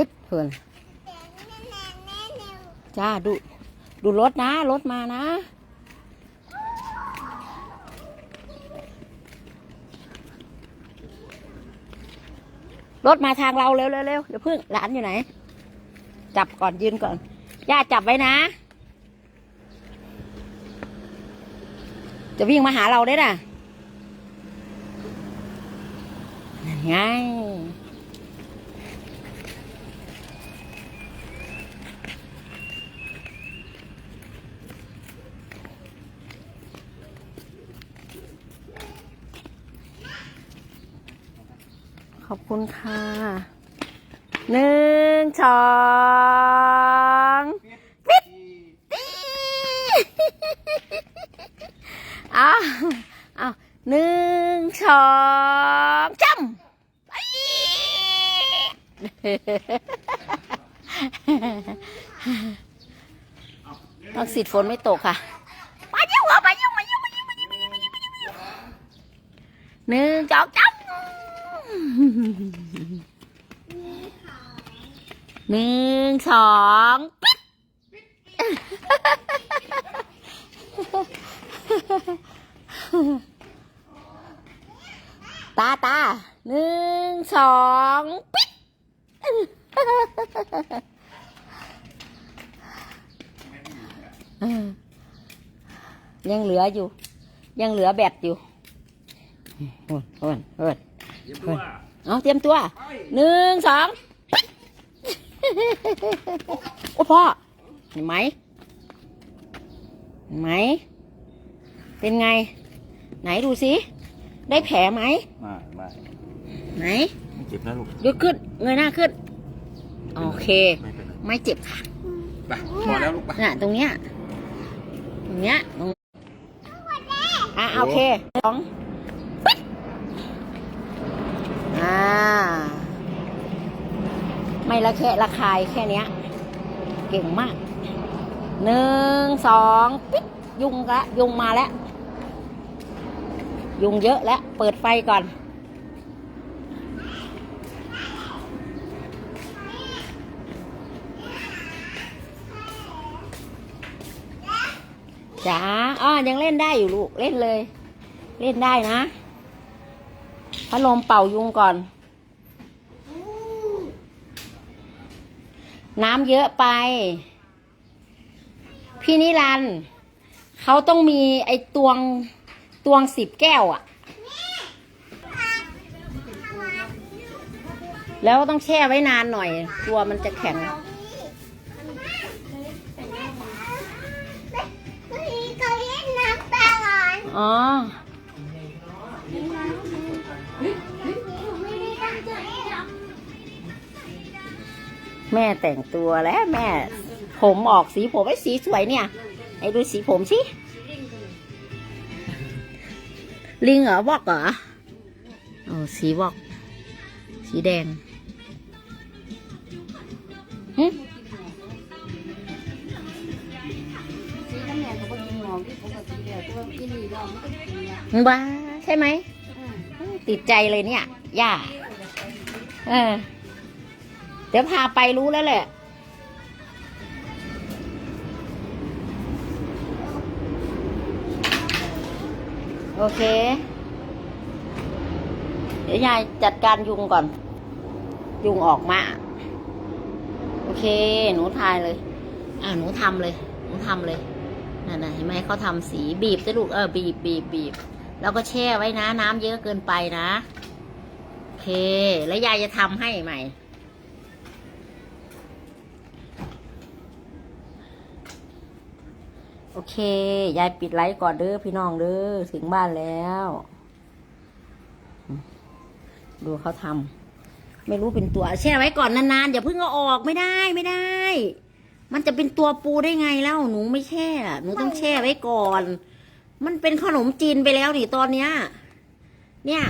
ปิดเพื่อนจ้าดูดูรถนะรถมานะ รถมาทางเราเร็วเร็วเร็วเดี๋ยวพึ่งหลานอยู่ไหน จับก่อนยืนก่อนย่าจับไว้นะ จะวิ่งมาหาเราได้น่ะนั่นไง ขอบคุณค่ะหนึ่งสองปิดตีอ้าวอ้าหนึ่งสองจำไปต้องสิทธิ์ฝนไม่ตกค่ะมาเยี่ยวมาเยี่ยวมาเยี่ยวมาเยี่ยวมาเยี่ยวมาเยี่ยวหนึ่งสองจำ หนึ่งสองปิดตาตาหนึ่งสองปิดยังเหลืออยู่ ยังเหลือแบตอยู่โอนโอนโอนเดี๋ยวดูว่า เอาเตรียมตัวหนึ่งสองโอ้พ่อเห็นไหมเห็นไหม เป็นไง ไหนดูสิ ได้แผลไหมมามาไหนไม่เจ็บนะลูกยกขึ้น เงยหน้าขึ้น โอเค ไม่เป็นไรไม่เจ็บค่ะไปพอแล้วลูกไปน่ะตรงเนี้ย ตรงเนี้ยตรงอะโอเคสองปิ๊ดอ่า ไม่ ละแคะละคายแค่เนี้ยเก่งมากหนึ่งสองปิ๊ดยุงละยุงมาแล้ว ยุงเยอะแล้ว เปิดไฟก่อนจ๋าอ้อยังเล่นได้อยู่ลูก เล่นเลย เล่นได้นะ พัดลมเป่ายุงก่อน น้ำเยอะไป พี่นิรันดร์เขาต้องมีไอ้ตวงตวงสิบแก้วอะแล้วต้องแช่ไว้นานหน่อย ตัวมันจะแข็ง อ๋อ แม่แต่งตัวแล้วแม่ ผมออกสีผมไอ้สีสวยเนี่ย ไอ้ดูสีผมสิ ลิงเหรอวอกเหรอโอ้สีวอก สีแดงหึบ้าใช่ไหม ติดใจเลยเนี่ย ย่า เออ เดี๋ยวพาไปรู้แล้วแหละ โอเค เดี๋ยวยายจัดการยุงก่อน ยุงออกมา โอเค หนูทายเลย อ่าหนูทำเลย หนูทำเลยนั่นนะเห็นไหมเขาทำสีบีบจะลูกเออบีบบีบบีบแล้วก็แช่ไว้นะ น้ำเยอะเกินไปนะ โอเค แล้วยายจะทำให้ใหม่ อเค ยายปิดไลฟ์ก่อนเด้อพี่น้องเด้อถึงบ้านแล้ว ดูเขาทำไม่รู้เป็นตัว แช่ไว้ก่อนนานๆอย่าเพิ่งเอาออกไม่ได้ไม่ได้ มันจะเป็นตัวปูได้ไงแล้วหนูไม่แช่หนูต้องแช่ไว้ก่อน มันเป็นขนมจีนไปแล้วนี่ตอนเนี้ย เนี่ย